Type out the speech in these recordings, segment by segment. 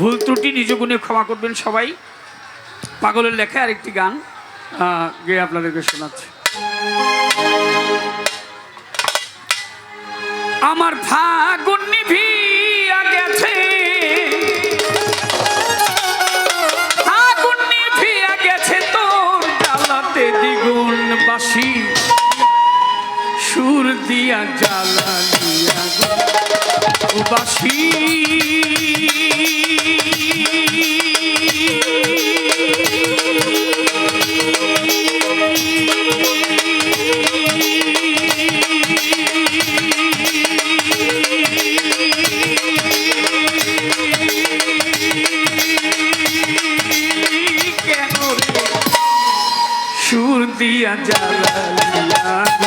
ভুল ত্রুটি, নিজ গুণে ক্ষমা করবেন সবাই। পাগলের লেখা আরেকটি গান গিয়ে আপনাদেরকে শোনাচ্ছি। আমার ফাগুন নিভিয়া গেছে ফাগুন নিভিয়া গেছে তোর জ্বালাতে দ্বিগুণ বাসি সুর দিয়া জ্বালা দিয়া বাসী দিয়া জ্বালালিয়া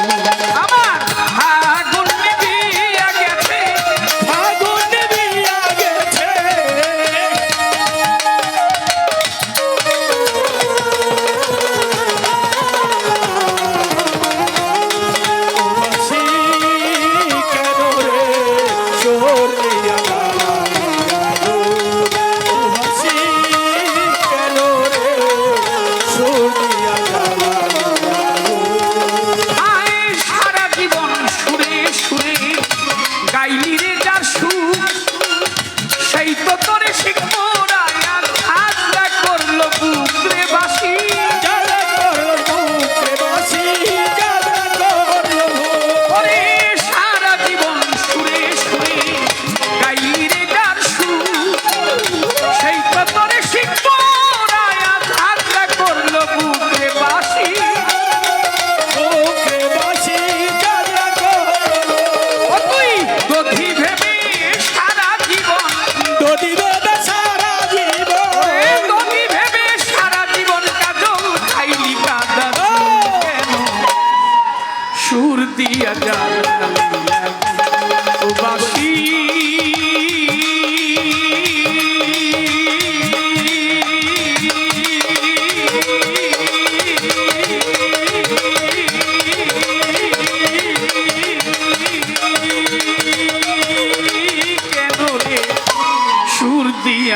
shoot.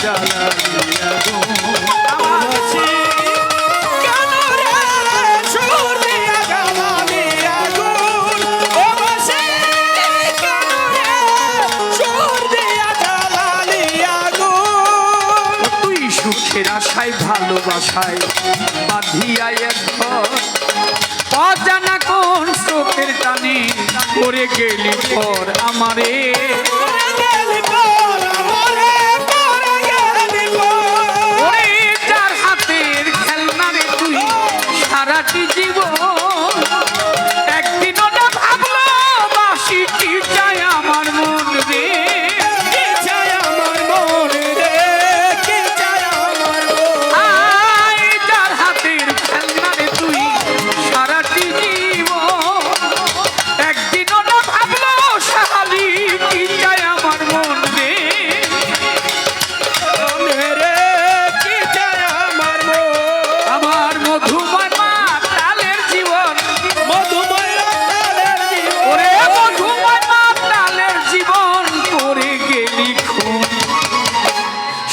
জ্বালাইয়া গো সুখের আশায় ভালোবাসায় বাঁধিয়া এক ঘর অজানা কোন চোখের টানে করে গেলি পর আমারে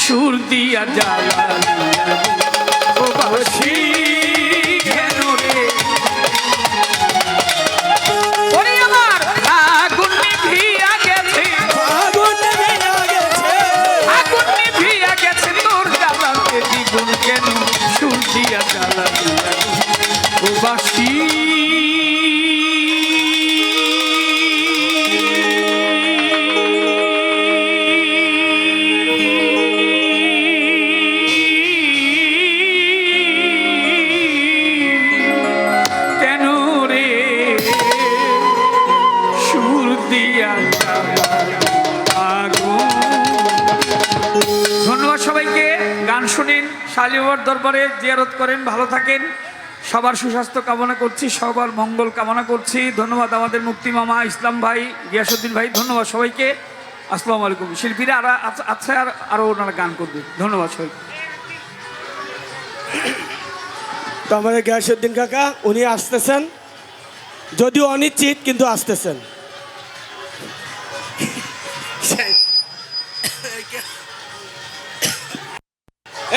সুর দিয়া জ্বালা ও বাসী। শালিমার দরবারে জিয়ারত করেন, ভালো থাকেন। সবার সুস্বাস্থ্য কামনা করছি, সবার মঙ্গল কামনা করছি। ধন্যবাদ আমাদের মুক্তি মামা ইসলাম ভাই, গিয়াসুদ্দিন ভাই, ধন্যবাদ সবাইকে। আসসালামু আলাইকুম। শিল্পীরা আর আছে আর আরও ওনারা গান করবে। ধন্যবাদ সবাইকে। তো আমাদের গ্যাসুদ্দিন কাকা, উনি আসতেছেন। যদিও অনিশ্চিত, কিন্তু আসতেছেন।